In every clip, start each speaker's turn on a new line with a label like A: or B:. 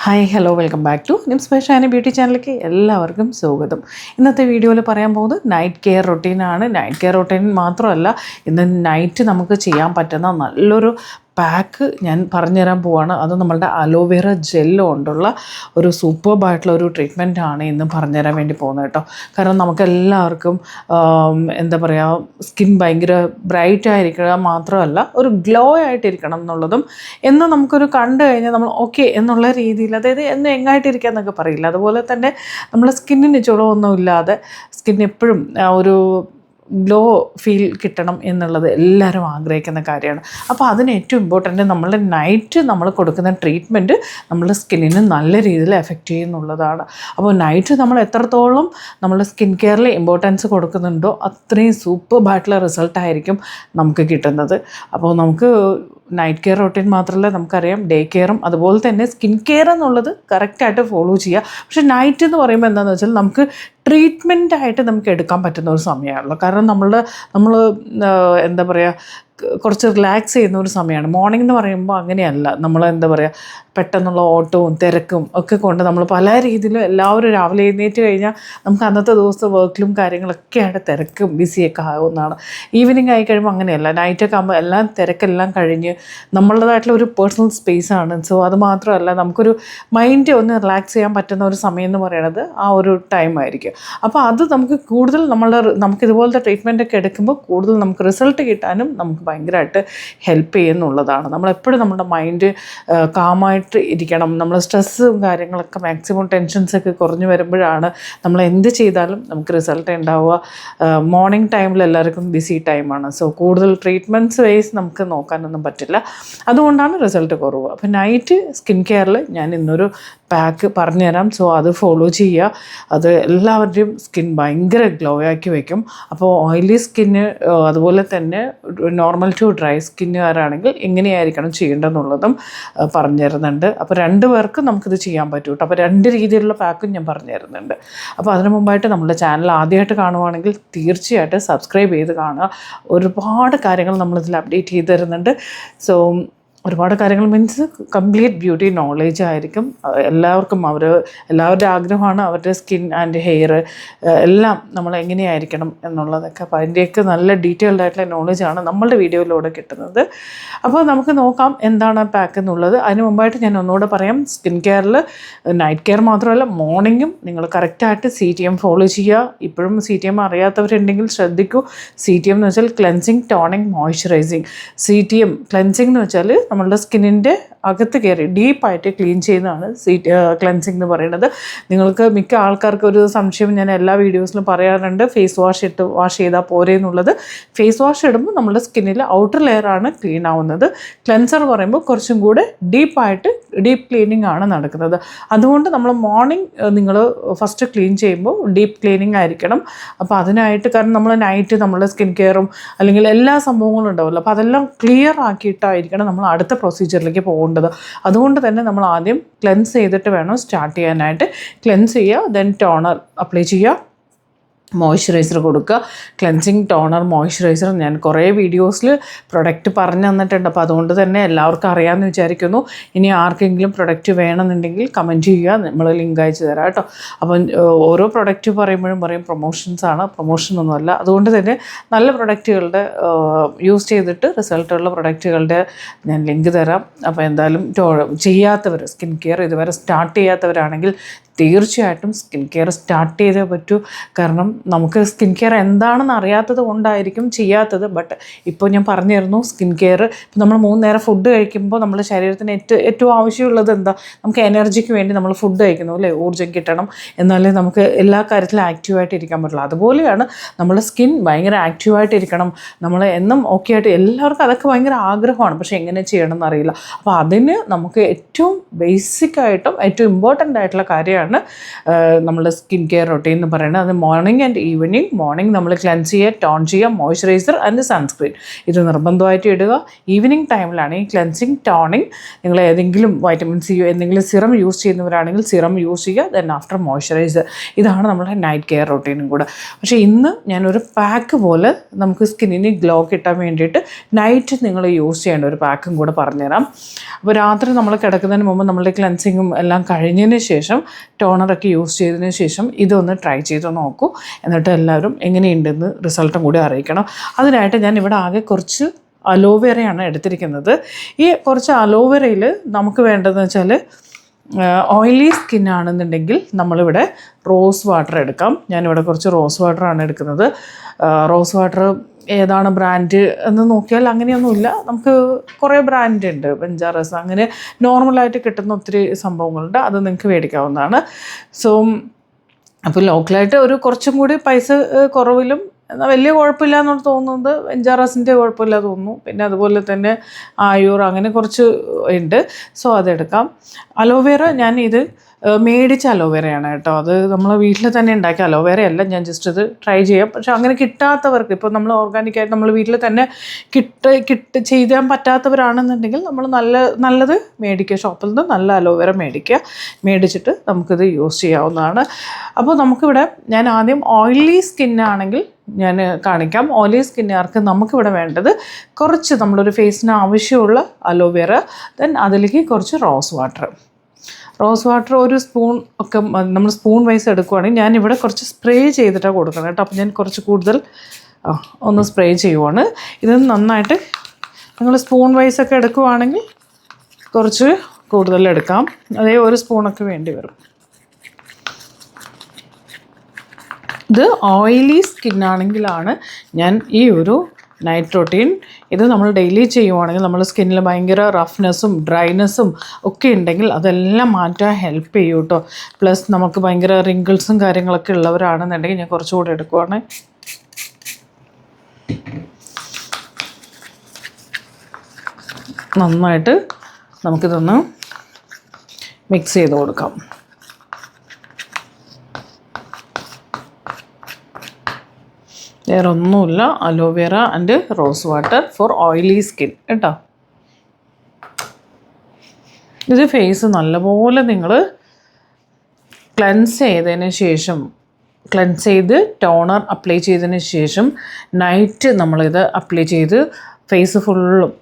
A: Hi hello welcome back to Nims സ്പെഷ്യാനി beauty ചാനലിലേക്ക് എല്ലാവർക്കും സ്വാഗതം. ഇന്നത്തെ വീഡിയോയിൽ പറയാൻ പോകുന്നത് നൈറ്റ് കെയർ റൊട്ടീനാണ് നൈറ്റ് കെയർ റൊട്ടീൻ മാത്രമല്ല ഇന്ന് നൈറ്റ് നമുക്ക് ചെയ്യാൻ പറ്റുന്ന നല്ലൊരു പാക്ക് ഞാൻ പറഞ്ഞുതരാൻ പോവാണ്. അത് നമ്മളുടെ അലോവേറ ജെല്ല് കൊണ്ടുള്ള ഒരു സൂപ്പർബായിട്ടുള്ള ഒരു ട്രീറ്റ്മെന്റ് ആണ് ഇന്ന് പറഞ്ഞുതരാൻ വേണ്ടി പോകുന്നത് കേട്ടോ. കാരണം നമുക്ക് എല്ലാവർക്കും എന്താ പറയുക സ്കിൻ ഭയങ്കര ബ്രൈറ്റ് ആയിരിക്കുക മാത്രമല്ല ഒരു ഗ്ലോ ആയിട്ടിരിക്കണം എന്നുള്ളതും എന്ന് നമുക്കൊരു കണ്ടു കഴിഞ്ഞാൽ നമ്മൾ ഓക്കെ എന്നുള്ള രീതിയിൽ അതായത് എന്ന് എങ്ങായിട്ടിരിക്കുക എന്നൊക്കെ പറയില്ല. അതുപോലെ തന്നെ നമ്മൾ സ്കിന്നിന് ചുളവൊന്നും ഇല്ലാതെ സ്കിൻ എപ്പോഴും ഒരു ഗ്ലോ ഫീൽ കിട്ടണം എന്നുള്ളത് എല്ലാവരും ആഗ്രഹിക്കുന്ന കാര്യമാണ്. അപ്പോൾ അതിന് ഏറ്റവും ഇമ്പോർട്ടന്റ് നമ്മളുടെ നൈറ്റ് നമ്മൾ കൊടുക്കുന്ന ട്രീറ്റ്മെന്റ് നമ്മുടെ സ്കിന്നിന് നല്ല രീതിയിൽ എഫക്റ്റ് ചെയ്യുന്നുള്ളതാണ്. അപ്പോൾ നൈറ്റ് നമ്മൾ എത്രത്തോളം നമ്മുടെ സ്കിൻ കെയറിൽ ഇമ്പോർട്ടൻസ് കൊടുക്കുന്നുണ്ടോ അത്രയും സൂപ്പർബായിട്ടുള്ള റിസൾട്ടായിരിക്കും നമുക്ക് കിട്ടുന്നത്. അപ്പോൾ നമുക്ക് നൈറ്റ് കെയർ റൊട്ടീൻ മാത്രമല്ല നമുക്കറിയാം ഡേ കെയറും അതുപോലെ തന്നെ സ്കിൻ കെയർ എന്നുള്ളത് കറക്റ്റായിട്ട് ഫോളോ ചെയ്യുക. പക്ഷേ നൈറ്റ് എന്ന് പറയുമ്പോൾ എന്താണെന്ന് വെച്ചാൽ നമുക്ക് ട്രീറ്റ്മെന്റ് ആയിട്ട് നമുക്ക് എടുക്കാൻ പറ്റുന്ന ഒരു സമയമാണല്ലോ. കാരണം നമ്മൾ നമ്മൾ എന്താ പറയുക കുറച്ച് റിലാക്സ് ചെയ്യുന്ന ഒരു സമയമാണ്. മോർണിംഗ് എന്ന് പറയുമ്പോൾ അങ്ങനെയല്ല. നമ്മൾ എന്താ പറയുക പെട്ടെന്നുള്ള ഓട്ടവും തിരക്കും ഒക്കെ കൊണ്ട് നമ്മൾ പല രീതിയിലും എല്ലാവരും രാവിലെ എഴുന്നേറ്റ് കഴിഞ്ഞാൽ നമുക്ക് അന്നത്തെ ദിവസത്തെ വർക്കിലും കാര്യങ്ങളൊക്കെ ആയിട്ട് തിരക്കും ബിസിയൊക്കെ ആകുന്നതാണ് ഈവനിങ് ആയി കഴിയുമ്പോൾ അങ്ങനെയല്ല. നൈറ്റൊക്കെ ആകുമ്പോൾ എല്ലാം തിരക്കെല്ലാം കഴിഞ്ഞ് നമ്മളുടേതായിട്ടുള്ള ഒരു പേഴ്സണൽ സ്പേസ് ആണ്. സോ അത് മാത്രമല്ല നമുക്കൊരു മൈൻഡ് ഒന്ന് റിലാക്സ് ചെയ്യാൻ പറ്റുന്ന ഒരു സമയം എന്ന് പറയുന്നത് ആ ഒരു ടൈം ആയിരിക്കും. അപ്പോൾ അത് നമുക്ക് കൂടുതൽ നമ്മളുടെ നമുക്ക് ഇതുപോലത്തെ ട്രീറ്റ്മെന്റൊക്കെ എടുക്കുമ്പോൾ കൂടുതൽ നമുക്ക് റിസൾട്ട് കിട്ടാനും നമുക്ക് ഭയങ്കരമായിട്ട് ഹെൽപ്പ് ചെയ്യുന്നുള്ളതാണ്. നമ്മളെപ്പോഴും നമ്മുടെ മൈൻഡ് കാമായിട്ട് ഇരിക്കണം. നമ്മൾ സ്ട്രെസ്സും കാര്യങ്ങളൊക്കെ മാക്സിമം ടെൻഷൻസൊക്കെ കുറഞ്ഞു വരുമ്പോഴാണ് നമ്മൾ എന്ത് ചെയ്താലും നമുക്ക് റിസൾട്ട് ഉണ്ടാവുക. മോർണിംഗ് ടൈമിൽ എല്ലാവർക്കും ബിസി ടൈമാണ് സോ കൂടുതൽ ട്രീറ്റ്മെന്റ്സ് വൈസ് നമുക്ക് നോക്കാനൊന്നും പറ്റില്ല. അതുകൊണ്ടാണ് റിസൾട്ട് കുറവ്. അപ്പോൾ നൈറ്റ് സ്കിൻ കെയറിൽ ഞാൻ ഇന്നൊരു പാക്ക് പറഞ്ഞുതരാം. സോ അത് ഫോളോ ചെയ്യുക. അത് എല്ലാവരുടെയും സ്കിൻ ഭയങ്കര ഗ്ലോ ആക്കി വെക്കും. അപ്പോൾ ഓയിലി സ്കിന്ന് അതുപോലെ തന്നെ നോർമൽ ടു ഡ്രൈ സ്കിന്നുകാരാണെങ്കിൽ എങ്ങനെയായിരിക്കണം ചെയ്യേണ്ടതെന്നുള്ളതും പറഞ്ഞു തരുന്നുണ്ട് അപ്പോൾ രണ്ട് പേർക്ക് നമുക്കിത് ചെയ്യാൻ പറ്റും കേട്ടോ അപ്പോൾ രണ്ട് രീതിയിലുള്ള പാക്കും ഞാൻ പറഞ്ഞു തരുന്നുണ്ട് അപ്പോൾ അതിനു മുമ്പായിട്ട് നമ്മുടെ ചാനൽ ആദ്യമായിട്ട് കാണുവാണെങ്കിൽ തീർച്ചയായിട്ടും സബ്സ്ക്രൈബ് ചെയ്ത് കാണുക. ഒരുപാട് കാര്യങ്ങൾ നമ്മളിതിൽ അപ്ഡേറ്റ് ചെയ്ത് തരുന്നുണ്ട്. സോ ഒരുപാട് കാര്യങ്ങൾ മീൻസ് കംപ്ലീറ്റ് ബ്യൂട്ടി നോളേജ് ആയിരിക്കും. എല്ലാവർക്കും അവർ എല്ലാവരുടെ ആഗ്രഹമാണ് അവരുടെ സ്കിൻ ആൻഡ് ഹെയർ എല്ലാം നമ്മൾ എങ്ങനെയായിരിക്കണം എന്നുള്ളതൊക്കെ. അപ്പോൾ അതിന്റെയൊക്കെ നല്ല ഡീറ്റെയിൽഡ് ആയിട്ടുള്ള നോളജാണ് നമ്മളുടെ വീഡിയോയിലൂടെ കിട്ടുന്നത്. അപ്പോൾ നമുക്ക് നോക്കാം എന്താണ് പാക്ക് എന്നുള്ളത്. അതിന് മുമ്പായിട്ട് ഞാൻ ഒന്നുകൂടെ പറയാം. സ്കിൻ കെയറിൽ നൈറ്റ് കെയർ മാത്രമല്ല മോർണിംഗും നിങ്ങൾ കറക്റ്റായിട്ട് സി ടി എം ഫോളോ ചെയ്യുക. ഇപ്പോഴും സി ടി എം അറിയാത്തവരുണ്ടെങ്കിൽ ശ്രദ്ധിക്കൂ. സി ടി എം എന്ന് വെച്ചാൽ cleansing toning moisturising C T M cleansing എന്ന് വെച്ചാൽ നമ്മളുടെ സ്കിന്നിന്റെ അകത്ത് കയറി ഡീപ്പായിട്ട് ക്ലീൻ ചെയ്യുന്നതാണ് സീ ക്ലെൻസിങ് എന്ന് പറയുന്നത്. നിങ്ങൾക്ക് മിക്ക ആൾക്കാർക്ക് ഒരു സംശയം ഞാൻ എല്ലാ വീഡിയോസിലും പറയാറുണ്ട് ഫേസ് വാഷ് ഇട്ട് വാഷ് ചെയ്താൽ പോരെ എന്നുള്ളത്. ഫേസ് വാഷ് ഇടുമ്പോൾ നമ്മുടെ സ്കിന്നിൽ ഔട്ടർ ലെയറാണ് ക്ലീൻ ആവുന്നത്. ക്ലെൻസർ പറയുമ്പോൾ കുറച്ചും കൂടെ ഡീപ്പായിട്ട് ഡീപ്പ് ക്ലീനിങ് ആണ് നടക്കുന്നത്. അതുകൊണ്ട് നമ്മൾ മോർണിംഗ് നിങ്ങൾ ഫസ്റ്റ് ക്ലീൻ ചെയ്യുമ്പോൾ ഡീപ്പ് ക്ലീനിങ് ആയിരിക്കണം. അപ്പോൾ അതിനായിട്ട് കാരണം നമ്മൾ നൈറ്റ് നമ്മുടെ സ്കിൻ കെയറും അല്ലെങ്കിൽ എല്ലാ സംഭവങ്ങളും ഉണ്ടാവുമല്ലോ. അപ്പോൾ അതെല്ലാം ക്ലിയർ ആക്കിയിട്ടായിരിക്കണം നമ്മൾ അടുത്ത പ്രൊസീജിയറിലേക്ക് പോകേണ്ടത്. അതുകൊണ്ട് തന്നെ നമ്മൾ ആദ്യം ക്ലെൻസ് ചെയ്തിട്ട് വേണം സ്റ്റാർട്ട് ചെയ്യാനായിട്ട്. ക്ലെൻസ് ചെയ്യുക ദെൻ ടോണർ അപ്ലൈ ചെയ്യുക. മോയ്സ്ചറൈസർ കൊടുക്കുക. Cleansing toner moisturiser. ഞാൻ കുറേ വീഡിയോസിൽ പ്രൊഡക്റ്റ് പറഞ്ഞു തന്നിട്ടുണ്ട്. അപ്പോൾ അതുകൊണ്ട് തന്നെ എല്ലാവർക്കും അറിയാമെന്ന് വിചാരിക്കുന്നു. ഇനി ആർക്കെങ്കിലും പ്രൊഡക്റ്റ് വേണമെന്നുണ്ടെങ്കിൽ കമന്റ് ചെയ്യുക. നമ്മൾ ലിങ്ക് അയച്ചു തരാം കേട്ടോ. അപ്പം ഓരോ പ്രൊഡക്റ്റ് പറയുമ്പോഴും പറയും പ്രൊമോഷൻസ് ആണ്. പ്രൊമോഷൻ ഒന്നുമല്ല അതുകൊണ്ട് തന്നെ നല്ല പ്രൊഡക്റ്റുകളുടെ യൂസ് ചെയ്തിട്ട് റിസൾട്ടുള്ള പ്രൊഡക്റ്റുകളുടെ ഞാൻ ലിങ്ക് തരാം. അപ്പോൾ എന്തായാലും ചെയ്യാത്തവർ സ്കിൻ കെയർ ഇതുവരെ സ്റ്റാർട്ട് ചെയ്യാത്തവരാണെങ്കിൽ തീർച്ചയായിട്ടും സ്കിൻ കെയർ സ്റ്റാർട്ട് ചെയ്തേ പറ്റൂ. കാരണം നമുക്ക് സ്കിൻ കെയർ എന്താണെന്ന് അറിയാത്തത് കൊണ്ടായിരിക്കും ചെയ്യാത്തത്. ബട്ട് ഇപ്പോൾ ഞാൻ പറഞ്ഞു തരുന്നു സ്കിൻ കെയർ. ഇപ്പോൾ നമ്മൾ മൂന്ന് നേരം ഫുഡ് കഴിക്കുമ്പോൾ നമ്മുടെ ശരീരത്തിന് ഏറ്റവും ഏറ്റവും ആവശ്യമുള്ളത് എന്താ? നമുക്ക് എനർജിക്ക് വേണ്ടി നമ്മൾ ഫുഡ് കഴിക്കുന്നു അല്ലേ? ഊർജം കിട്ടണം. എന്നാലേ നമുക്ക് എല്ലാ കാര്യത്തിലും ആക്റ്റീവായിട്ട് ഇരിക്കാൻ പറ്റുള്ളൂ. അതുപോലെയാണ് നമ്മുടെ സ്കിൻ ഭയങ്കര ആക്റ്റീവായിട്ട് ഇരിക്കണം. നമ്മൾ എന്നും ഓക്കെ ആയിട്ട് എല്ലാവർക്കും അതൊക്കെ ഭയങ്കര ആഗ്രഹമാണ്. പക്ഷേ എങ്ങനെ ചെയ്യണമെന്ന് അറിയില്ല. അപ്പോൾ അതിന് നമുക്ക് ഏറ്റവും ബേസിക്കായിട്ടും ഏറ്റവും ഇമ്പോർട്ടന്റ് ആയിട്ടുള്ള കാര്യമാണ് ഒക്കെയാണ് നമ്മുടെ സ്കിൻ കെയർ റൊട്ടീൻ എന്ന് പറയുന്നത് അത് മോർണിംഗ് ആൻഡ് ഈവനിങ് മോർണിംഗ് നമ്മൾ ക്ലെൻസ് ചെയ്യുക ടോൺ ചെയ്യുക മോയ്സ്ചറൈസർ ആൻഡ് സൺസ്ക്രീൻ. ഇത് നിർബന്ധമായിട്ട് ഇടുക. ഈവനിങ് ടൈമിലാണ് ഈ ക്ലെൻസിങ് ടോണിങ്. നിങ്ങൾ ഏതെങ്കിലും വൈറ്റമിൻ സി എന്തെങ്കിലും സിറം യൂസ് ചെയ്യുന്നവരാണെങ്കിൽ സിറം യൂസ് ചെയ്യുക ദെൻ ആഫ്റ്റർ മോയ്സ്ചറൈസർ. ഇതാണ് നമ്മുടെ നൈറ്റ് കെയർ റൊട്ടീനും കൂടെ. പക്ഷേ ഇന്ന് ഞാനൊരു പാക്ക് പോലെ നമുക്ക് സ്കിന്നിന് ഗ്ലോ കിട്ടാൻ വേണ്ടിയിട്ട് നൈറ്റ് നിങ്ങൾ യൂസ് ചെയ്യേണ്ട ഒരു പാക്കും കൂടെ പറഞ്ഞുതരാം. അപ്പോൾ രാത്രി നമ്മൾ കിടക്കുന്നതിന് മുമ്പ് നമ്മളുടെ ക്ലെൻസിങ്ങും എല്ലാം കഴിഞ്ഞതിന് ശേഷം ടോണറൊക്കെ യൂസ് ചെയ്തതിന് ശേഷം ഇതൊന്ന് ട്രൈ ചെയ്ത് നോക്കൂ. എന്നിട്ട് എല്ലാവരും എങ്ങനെയുണ്ടെന്ന് റിസൾട്ടും കൂടി അറിയിക്കണം. അതിനായിട്ട് ഞാൻ ഇവിടെ ആകെ കുറച്ച് അലോവേറയാണ് എടുത്തിരിക്കുന്നത്. ഈ കുറച്ച് അലോവേറയിൽ നമുക്ക് വേണ്ടതെന്ന് വെച്ചാൽ ഓയിലി സ്കിൻ ആണെന്നുണ്ടെങ്കിൽ നമ്മളിവിടെ റോസ് വാട്ടർ എടുക്കാം. ഞാനിവിടെ കുറച്ച് റോസ് വാട്ടർ ആണ് എടുക്കുന്നത്. റോസ് വാട്ടർ ഏതാണ് ബ്രാൻഡ് എന്ന് നോക്കിയാൽ അങ്ങനെയൊന്നുമില്ല. നമുക്ക് കുറേ ബ്രാൻഡ് ഉണ്ട്. ബെഞ്ചാറസ് അങ്ങനെ നോർമലായിട്ട് കിട്ടുന്ന ഒത്തിരി സംഭവങ്ങളുണ്ട്. അത് നിങ്ങൾക്ക് മേടിക്കാവുന്നതാണ്. സോ അപ്പോൾ ലോക്കലായിട്ട് ഒരു കുറച്ചും കൂടി പൈസ കുറവിലും എന്നാൽ വലിയ കുഴപ്പമില്ല എന്നാണ് തോന്നുന്നത് വെഞ്ചാറസിന്റെ കുഴപ്പമില്ല തോന്നുന്നു. പിന്നെ അതുപോലെ തന്നെ ആയൂർ അങ്ങനെ കുറച്ച് ഉണ്ട്. സോ അതെടുക്കാം. അലോവേറ ഞാൻ ഇത് മേടിച്ച അലോവേറയാണ് കേട്ടോ. അത് നമ്മൾ വീട്ടിൽ തന്നെ ഉണ്ടാക്കിയ അലോവേറയല്ല ഞാൻ ജസ്റ്റ് ഇത് ട്രൈ ചെയ്യാം. പക്ഷെ അങ്ങനെ കിട്ടാത്തവർക്ക് ഇപ്പോൾ നമ്മൾ ഓർഗാനിക്കായിട്ട് നമ്മൾ വീട്ടിൽ തന്നെ കിട്ട് കിട്ട് ചെയ്യാൻ പറ്റാത്തവരാണെന്നുണ്ടെങ്കിൽ നമ്മൾ നല്ല നല്ലത് മേടിക്കുക. ഷോപ്പിൽ നിന്ന് നല്ല അലോവേറ മേടിക്കുക. മേടിച്ചിട്ട് നമുക്കിത് യൂസ് ചെയ്യാവുന്നതാണ്. അപ്പോൾ നമുക്കിവിടെ ഞാൻ ആദ്യം ഓയിലി സ്കിന്നാണെങ്കിൽ ഞാൻ കാണിക്കാം. ഓയിലി സ്കിന്നുകാർക്ക് നമുക്കിവിടെ വേണ്ടത് കുറച്ച് നമ്മളൊരു ഫേസിന് ആവശ്യമുള്ള അലോവേറ ദെൻ അതിലേക്ക് കുറച്ച് റോസ് വാട്ടർ. റോസ് വാട്ടർ ഒരു സ്പൂൺ ഒക്കെ നമ്മൾ സ്പൂൺ വൈസ് എടുക്കുവാണെങ്കിൽ ഞാനിവിടെ കുറച്ച് സ്പ്രേ ചെയ്തിട്ടാണ് കൊടുക്കുന്നത് കേട്ടോ. അപ്പോൾ ഞാൻ കുറച്ച് കൂടുതൽ ഒന്ന് സ്പ്രേ ചെയ്യുവാണ്. ഇത് നന്നായിട്ട് നിങ്ങൾ സ്പൂൺ വൈസ് ഒക്കെ എടുക്കുവാണെങ്കിൽ കുറച്ച് കൂടുതൽ എടുക്കാം. അതേ ഒരു സ്പൂണൊക്കെ വേണ്ടി വരും. ഇത് ഓയിലി സ്കിൻ ആണെങ്കിലാണ് ഞാൻ ഈ ഒരു നൈറ്റ് റൊട്ടീൻ ഇത് നമ്മൾ ഡെയിലി ചെയ്യുവാണെങ്കിൽ നമ്മുടെ സ്കിന്നിൽ ഭയങ്കര റഫ്നെസ്സും ഡ്രൈനെസ്സും ഒക്കെ ഉണ്ടെങ്കിൽ അതെല്ലാം മാറ്റാൻ ഹെൽപ്പ് ചെയ്യും കേട്ടോ പ്ലസ് നമുക്ക് ഭയങ്കര റിങ്കിൾസും കാര്യങ്ങളൊക്കെ ഉള്ളവരാണെന്നുണ്ടെങ്കിൽ ഞാൻ കുറച്ചുകൂടെ എടുക്കുവാണ്. നന്നായിട്ട് നമുക്കിതൊന്ന് മിക്സ് ചെയ്ത് കൊടുക്കാം. വേറെ ഒന്നുമില്ല aloe vera and rose water for oily skin കേട്ടോ? ഇത് ഫേസ് നല്ലപോലെ നിങ്ങൾ ക്ലെൻസ് ചെയ്തതിന് ശേഷം ക്ലെൻസ് ചെയ്ത് ടോണർ അപ്ലൈ ചെയ്തതിന് ശേഷം നൈറ്റ് നമ്മളിത് അപ്ലൈ ചെയ്ത് ഫേസ് ഫുള്ളും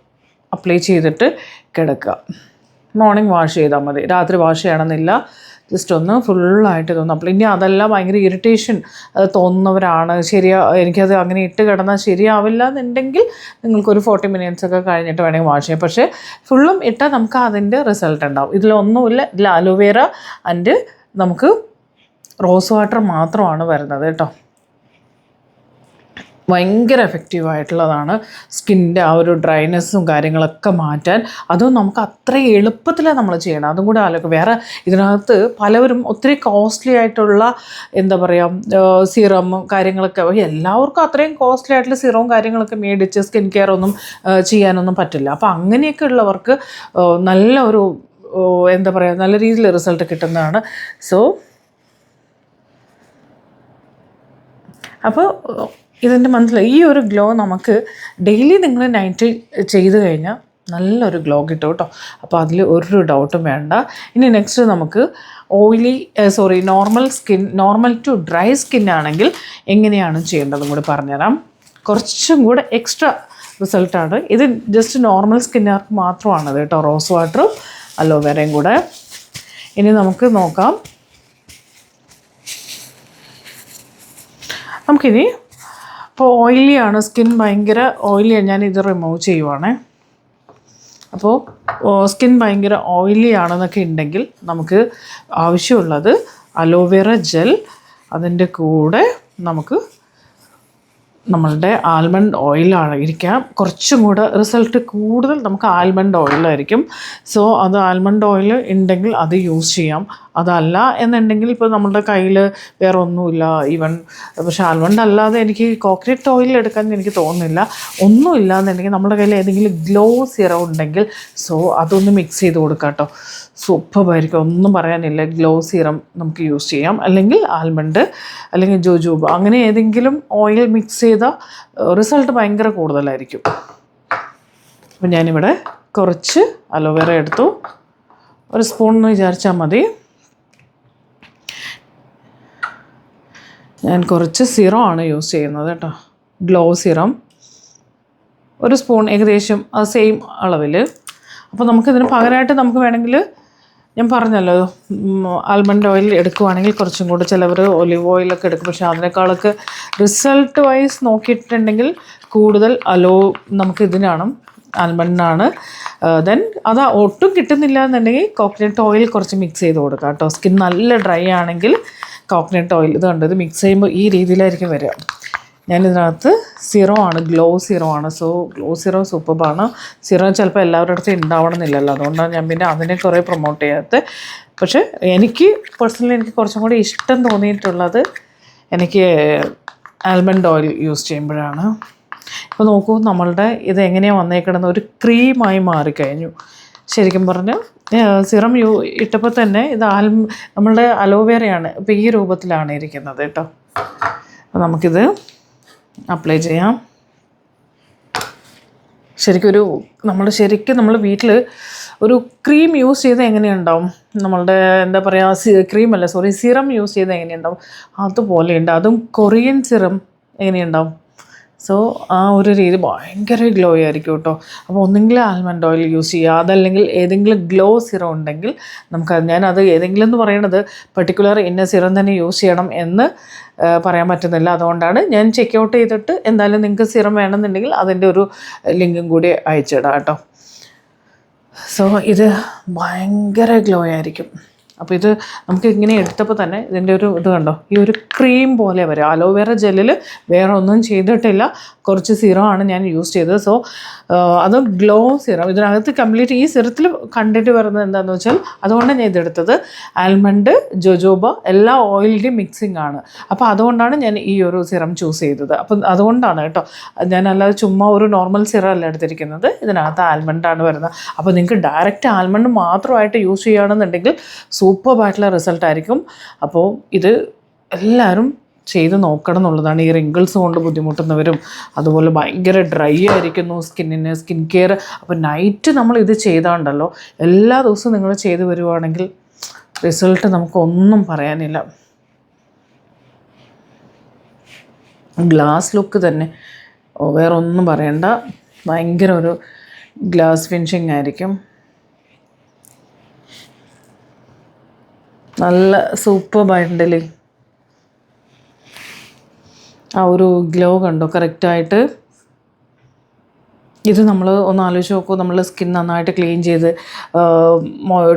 A: അപ്ലൈ ചെയ്തിട്ട് കിടക്കുക. മോർണിംഗ് വാഷ് ചെയ്താൽ മതി. രാത്രി വാഷ് ചെയ്യണമെന്നില്ല. ജസ്റ്റ് ഒന്ന് ഫുള്ളായിട്ട് തോന്നും. അപ്പോൾ ഇനി അതെല്ലാം ഭയങ്കര ഇറിറ്റേഷൻ തോന്നുന്നവരാണ്. ശരിയാ എനിക്കത് അങ്ങനെ ഇട്ട് കിടന്നാൽ ശരിയാവില്ല എന്നുണ്ടെങ്കിൽ നിങ്ങൾക്കൊരു ഫോർട്ടി മിനിറ്റ്സ് ഒക്കെ കഴിഞ്ഞിട്ട് വേണമെങ്കിൽ വാഷ് ചെയ്യാം. പക്ഷേ ഫുള്ളും ഇട്ടാൽ നമുക്ക് അതിന്റെ റിസൾട്ട് ഉണ്ടാവും. ഇതിലൊന്നുമില്ല ഇതിൽ അലോവേറ ആൻഡ് നമുക്ക് റോസ് വാട്ടർ മാത്രമാണ് വരുന്നത് കേട്ടോ. ഭയങ്കര എഫക്റ്റീവായിട്ടുള്ളതാണ് സ്കിന്റെ ആ ഒരു ഡ്രൈനെസ്സും കാര്യങ്ങളൊക്കെ മാറ്റാൻ. അതും നമുക്ക് അത്ര എളുപ്പത്തിലാണ് നമ്മൾ ചെയ്യണം അതും കൂടെ ആലോചിക്കും. വേറെ ഇതിനകത്ത് പലവരും ഒത്തിരി കോസ്റ്റ്ലി ആയിട്ടുള്ള എന്താ പറയുക സിറം കാര്യങ്ങളൊക്കെ എല്ലാവർക്കും അത്രയും കോസ്റ്റ്ലി ആയിട്ടുള്ള സിറവും കാര്യങ്ങളൊക്കെ മേടിച്ച് സ്കിൻ കെയർ ഒന്നും ചെയ്യാനൊന്നും പറ്റില്ല. അപ്പോൾ അങ്ങനെയൊക്കെ ഉള്ളവർക്ക് നല്ല ഒരു എന്താ പറയുക നല്ല രീതിയിൽ റിസൾട്ട് കിട്ടുന്നതാണ്. സോ അപ്പോൾ ഇതിന്റെ മനസ്സിലായി. ഈ ഒരു ഗ്ലോ നമുക്ക് ഡെയിലി നിങ്ങൾ നൈറ്റ് ചെയ്ത് കഴിഞ്ഞാൽ നല്ലൊരു ഗ്ലോ കിട്ടും കേട്ടോ. അപ്പോൾ അതിൽ ഒരു ഡൗട്ടും വേണ്ട. ഇനി നെക്സ്റ്റ് നമുക്ക് oily sorry normal skin normal to dry skin ആണെങ്കിൽ എങ്ങനെയാണ് ചെയ്യേണ്ടതും കൂടി പറഞ്ഞുതരാം. കുറച്ചും കൂടെ എക്സ്ട്രാ റിസൾട്ടാണ് ഇത് ജസ്റ്റ് നോർമൽ സ്കിന്നുകാർക്ക് മാത്രമാണത് കേട്ടോ. റോസ് വാട്ടറും അലോവേരയും കൂടെ. ഇനി നമുക്ക് നോക്കാം. നമുക്കിനി ഇപ്പോൾ ഓയിലിയാണ് സ്കിൻ ഭയങ്കര ഓയിലിയാണ് ഞാൻ ഇത് റിമൂവ് ചെയ്യുവാണേ. അപ്പോൾ സ്കിൻ ഭയങ്കര ഓയിലി ആണെന്നൊക്കെ ഉണ്ടെങ്കിൽ നമുക്ക് ആവശ്യമുള്ളത് അലോവേറ ജെൽ അതിന്റെ കൂടെ നമുക്ക് നമ്മളുടെ ആൽമണ്ട് ഓയിലായിരിക്കാം കുറച്ചും കൂടെ റിസൾട്ട് കൂടുതൽ നമുക്ക് ആൽമണ്ട് ഓയിലായിരിക്കും സോ അത് ആൽമണ്ട് ഓയിൽ ഉണ്ടെങ്കിൽ അത് യൂസ് ചെയ്യാം. അതല്ല എന്നുണ്ടെങ്കിൽ ഇപ്പോൾ നമ്മുടെ കയ്യിൽ വേറെ ഒന്നുമില്ല ഈവൻ പക്ഷെ ആൽമണ്ട് അല്ലാതെ എനിക്ക് കോക്കനട്ട് ഓയിൽ എടുക്കാൻ എനിക്ക് തോന്നുന്നില്ല. ഒന്നുമില്ല എന്നുണ്ടെങ്കിൽ നമ്മുടെ കയ്യിൽ ഏതെങ്കിലും ഗ്ലോ സിറം ഉണ്ടെങ്കിൽ സോ അതൊന്ന് മിക്സ് ചെയ്ത് കൊടുക്കാം കേട്ടോ സൂപ്പറായിരിക്കും ഒന്നും പറയാനില്ല. ഗ്ലോ സിറം നമുക്ക് യൂസ് ചെയ്യാം. അല്ലെങ്കിൽ ആൽമണ്ട് അല്ലെങ്കിൽ ജോജൂബ അങ്ങനെ ഏതെങ്കിലും ഓയിൽ മിക്സ് ചെയ്ത റിസൾട്ട് ഭയങ്കര കൂടുതലായിരിക്കും. അപ്പം ഞാനിവിടെ കുറച്ച് അലോവേറ എടുത്തു. ഒരു സ്പൂൺ എന്ന് വിചാരിച്ചാൽ മതി. ഞാൻ കുറച്ച് സിറം ആണ് യൂസ് ചെയ്യുന്നത് കേട്ടോ. Glow serum. ഒരു സ്പൂൺ ഏകദേശം അത് സെയിം അളവിൽ അപ്പോൾ നമുക്കിതിന് പകരമായിട്ട് നമുക്ക് വേണമെങ്കിൽ ഞാൻ പറഞ്ഞല്ലോ ആൽമണ്ട് ഓയിൽ എടുക്കുവാണെങ്കിൽ കുറച്ചും കൂടി ചിലവർ ഒലിവ് ഓയിലൊക്കെ എടുക്കും. പക്ഷേ അതിനേക്കാളൊക്കെ റിസൾട്ട് വൈസ് നോക്കിയിട്ടുണ്ടെങ്കിൽ കൂടുതൽ അലോ നമുക്ക് ഇതിനാണ് ആൽമണ്ടിനാണ് ദെൻ അത് ഒട്ടും കിട്ടുന്നില്ല എന്നുണ്ടെങ്കിൽ കോക്കനട്ട് ഓയിൽ കുറച്ച് മിക്സ് ചെയ്ത് കൊടുക്കാം കേട്ടോ. സ്കിൻ നല്ല ഡ്രൈ ആണെങ്കിൽ കോക്കനട്ട് ഓയിൽ ഇത് കണ്ടത് മിക്സ് ചെയ്യുമ്പോൾ ഈ രീതിയിലായിരിക്കും വരിക. ഞാനിതിനകത്ത് സിറോ ആണ്. ഗ്ലോ സിറോ ആണ്. സോ ഗ്ലോ സിറോ സൂപ്പറാണ് സിറോ ചിലപ്പോൾ എല്ലാവരുടെ അടുത്തും ഉണ്ടാവണമെന്നില്ലല്ലോ അതുകൊണ്ടാണ് ഞാൻ പിന്നെ അതിനെ കുറേ പ്രൊമോട്ട് ചെയ്യാത്ത പക്ഷേ എനിക്ക് പേഴ്സണലി എനിക്ക് കുറച്ചും കൂടി ഇഷ്ടം തോന്നിയിട്ടുള്ളത് എനിക്ക് ആൽമണ്ട് ഓയിൽ യൂസ് ചെയ്യുമ്പോഴാണ്. ഇപ്പോൾ നോക്കൂ നമ്മളുടെ ഇത് എങ്ങനെയാണ് വന്നേക്കണമെന്ന് ഒരു ക്രീമായി മാറിക്കഴിഞ്ഞു. ശരിക്കും പറഞ്ഞാൽ സിറം യൂ ഇട്ടപ്പോൾ തന്നെ ഇത് ആൽ നമ്മളുടെ അലോവേറയാണ് ഇപ്പോൾ ഈ രൂപത്തിലാണ് ഇരിക്കുന്നത് കേട്ടോ. അപ്പോൾ നമുക്കിത് അപ്ലൈ ചെയ്യാം. ശരിക്കും ഒരു നമ്മൾ ശരിക്കും നമ്മൾ വീട്ടിൽ ഒരു ക്രീം യൂസ് ചെയ്ത് എങ്ങനെയുണ്ടാവും? നമ്മളുടെ എന്താ പറയുക ക്രീം അല്ല സോറി സിറം യൂസ് ചെയ്ത് എങ്ങനെയുണ്ടാവും? അതുപോലെ ഉണ്ട് അതും കൊറിയൻ സിറം എങ്ങനെയുണ്ടാവും? സോ ആ ഒരു രീതി ഭയങ്കര ഗ്ലോ ആയിരിക്കും കേട്ടോ. അപ്പോൾ ഒന്നെങ്കിൽ ആൽമണ്ട് ഓയിൽ യൂസ് ചെയ്യുക അതല്ലെങ്കിൽ ഏതെങ്കിലും ഗ്ലോ സിറം ഉണ്ടെങ്കിൽ നമുക്ക് ഞാനത് ഏതെങ്കിലും എന്ന് പറയണത് പെർട്ടിക്കുലർ ഇന്ന സിറം തന്നെ യൂസ് ചെയ്യണം എന്ന് പറയാൻ പറ്റുന്നില്ല. അതുകൊണ്ടാണ് ഞാൻ ചെക്ക് ഔട്ട് ചെയ്തിട്ട് എന്തായാലും നിങ്ങൾക്ക് സിറം വേണമെന്നുണ്ടെങ്കിൽ അതിന്റെ ഒരു ലിങ്കും കൂടി അയച്ചിടാം കേട്ടോ. സോ ഇത് ഭയങ്കര ഗ്ലോ ആയിരിക്കും. അപ്പോൾ ഇത് നമുക്ക് ഇങ്ങനെ എടുത്തപ്പോൾ തന്നെ ഇതിന്റെ ഒരു ഇത് കണ്ടോ? ഈ ഒരു ക്രീം പോലെ വരും. അലോവേറ ജെല്ലിൽ വേറെ ഒന്നും ചെയ്തിട്ടില്ല. കുറച്ച് ആണ് ഞാൻ യൂസ് ചെയ്തത്. സോ അത് ഗ്ലോ സിറം ഇതിനകത്ത് കംപ്ലീറ്റ് ഈ സിറത്തിൽ കണ്ടിട്ട് വരുന്നത് എന്താണെന്ന് വെച്ചാൽ അതുകൊണ്ടാണ് ഞാൻ ഇതെടുത്തത്. ആൽമണ്ട് ജോജോബ എല്ലാ ഓയിലിന്റെയും മിക്സിംഗ് ആണ്. അപ്പോൾ അതുകൊണ്ടാണ് ഞാൻ ഈ ഒരു സിറം ചൂസ് ചെയ്തത്. അപ്പം അതുകൊണ്ടാണ് കേട്ടോ. ഞാൻ അല്ലാതെ ചുമ്മാ ഒരു നോർമൽ സിറം അല്ല എടുത്തിരിക്കുന്നത്. ഇതിനകത്ത് ആൽമണ്ടാണ് വരുന്നത്. അപ്പോൾ നിങ്ങൾക്ക് ഡയറക്റ്റ് ആൽമണ്ട് മാത്രമായിട്ട് യൂസ് ചെയ്യുകയാണെന്നുണ്ടെങ്കിൽ സൂപ്പറായിട്ടുള്ള റിസൾട്ട് റിസൾട്ടായിരിക്കും അപ്പോൾ ഇത് എല്ലാവരും ചെയ്ത് നോക്കണം എന്നുള്ളതാണ്. ഈ റിങ്കിൾസ് കൊണ്ട് ബുദ്ധിമുട്ടുന്നവരും അതുപോലെ ഭയങ്കര ഡ്രൈ ആയിരിക്കുന്നു സ്കിന്നിന് സ്കിൻ കെയർ അപ്പോൾ നൈറ്റ് നമ്മൾ ഇത് ചെയ്താണ്ടല്ലോ എല്ലാ ദിവസവും നിങ്ങൾ ചെയ്തു വരുവാണെങ്കിൽ റിസൾട്ട് നമുക്കൊന്നും പറയാനില്ല. ഗ്ലാസ് ലുക്ക് തന്നെ വേറെ ഒന്നും പറയണ്ട. ഭയങ്കര ഒരു ഗ്ലാസ് ഫിനിഷിങ് ആയിരിക്കും. നല്ല സൂപ്പർ സൂപ്പർബായിട്ടുണ്ടല്ലേ ആ ഒരു ഗ്ലോ കണ്ടോ? കറക്റ്റായിട്ട് ഇത് നമ്മൾ ഒന്ന് ആലോചിച്ച് നോക്കൂ. നമ്മൾ സ്കിൻ നന്നായിട്ട് ക്ലീൻ ചെയ്ത്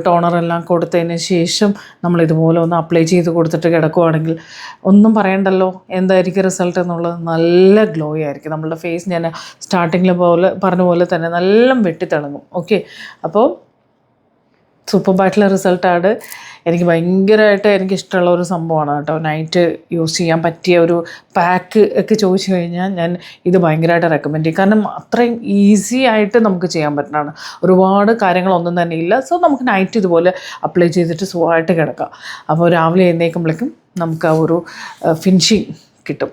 A: ടോണറെല്ലാം കൊടുത്തതിന് ശേഷം നമ്മൾ ഇതുപോലെ ഒന്ന് അപ്ലൈ ചെയ്ത് കൊടുത്തിട്ട് കിടക്കുവാണെങ്കിൽ ഒന്നും പറയണ്ടല്ലോ? എന്തായിരിക്കും റിസൾട്ട് എന്നുള്ളത്? നല്ല ഗ്ലോ ആയിരിക്കും. നമ്മളുടെ ഫേസ് ഞാൻ സ്റ്റാർട്ടിങ്ങിൽ പോലെ പറഞ്ഞ പോലെ തന്നെ നല്ല വെട്ടിത്തിളങ്ങും. ഓക്കെ അപ്പോൾ സൂപ്പർബായിട്ടുള്ള റിസൾട്ടാണ്. എനിക്ക് ഭയങ്കരമായിട്ട് എനിക്ക് ഇഷ്ടമുള്ള ഒരു സംഭവമാണ് കേട്ടോ. നൈറ്റ് യൂസ് ചെയ്യാൻ പറ്റിയ ഒരു പാക്ക് ഒക്കെ ചോദിച്ചു കഴിഞ്ഞാൽ ഞാൻ ഇത് ഭയങ്കരമായിട്ട് റെക്കമെൻഡ് ചെയ്യും. കാരണം അത്രയും ഈസി ആയിട്ട് നമുക്ക് ചെയ്യാൻ പറ്റുന്നതാണ്. ഒരുപാട് കാര്യങ്ങളൊന്നും തന്നെ ഇല്ല. സോ നമുക്ക് നൈറ്റ് ഇതുപോലെ അപ്ലൈ ചെയ്തിട്ട് സുഖമായിട്ട് കിടക്കാം. അപ്പോൾ രാവിലെ എഴുന്നേക്കുമ്പോഴേക്കും നമുക്ക് ആ ഒരു ഫിനിഷിങ് കിട്ടും.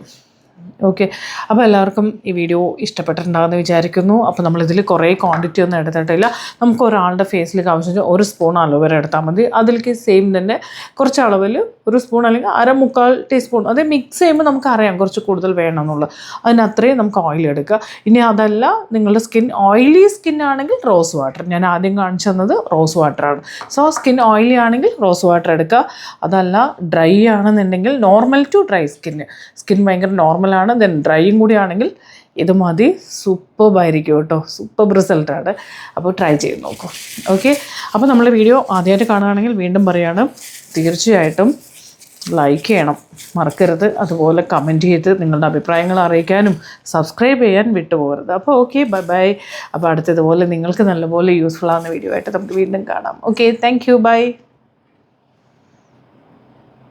A: ഓക്കെ അപ്പോൾ എല്ലാവർക്കും ഈ വീഡിയോ ഇഷ്ടപ്പെട്ടിട്ടുണ്ടാകുമെന്ന് വിചാരിക്കുന്നു. അപ്പോൾ നമ്മളിതിൽ കുറേ ക്വാണ്ടിറ്റി ഒന്നും എടുത്തിട്ടില്ല. നമുക്ക് ഒരാളുടെ ഫേസിലേക്ക് ആവശ്യം ഒരു സ്പൂൺ അലോവേര എടുത്താൽ മതി. അതിലേക്ക് സെയിം തന്നെ കുറച്ച് അളവിൽ ഒരു സ്പൂൺ അല്ലെങ്കിൽ അര മുക്കാൽ ടീസ്പൂൺ അത് മിക്സ് ചെയ്യുമ്പോൾ നമുക്ക് അറിയാം കുറച്ച് കൂടുതൽ വേണം എന്നുള്ളത്. അതിനത്രയും നമുക്ക് ഓയിൽ എടുക്കുക. ഇനി അതല്ല നിങ്ങളുടെ സ്കിൻ ഓയിലി സ്കിൻ ആണെങ്കിൽ റോസ് വാട്ടർ ഞാൻ ആദ്യം കാണിച്ചു തന്നത് റോസ് വാട്ടറാണ് സോ സ്കിൻ ഓയിലി ആണെങ്കിൽ റോസ് വാട്ടർ എടുക്കുക. അതല്ല ഡ്രൈ ആണെന്നുണ്ടെങ്കിൽ normal to dry skin skin ഭയങ്കര നോർമലാണ് ദെൻ ഡ്രൈയും കൂടി ആണെങ്കിൽ ഇത് മതി. സൂപ്പർബായിരിക്കും കേട്ടോ. സൂപ്പർ റിസൾട്ടാണ് അപ്പോൾ ട്രൈ ചെയ്ത് നോക്കൂ. ഓക്കെ അപ്പോൾ നമ്മളെ വീഡിയോ ആദ്യമായിട്ട് കാണുകയാണെങ്കിൽ വീണ്ടും പറയുകയാണ് തീർച്ചയായിട്ടും ലൈക്ക് ചെയ്യണം. മറക്കരുത്. അതുപോലെ കമന്റ് ചെയ്ത് നിങ്ങളുടെ അഭിപ്രായങ്ങൾ അറിയിക്കാനും സബ്സ്ക്രൈബ് ചെയ്യാൻ വിട്ടുപോകരുത്. അപ്പോൾ ഓക്കെ ബൈ ബൈ അപ്പോൾ അടുത്തതുപോലെ നിങ്ങൾക്ക് നല്ലപോലെ യൂസ്ഫുൾ ആവുന്ന വീഡിയോ ആയിട്ട് നമുക്ക് വീണ്ടും കാണാം. Okay thank you by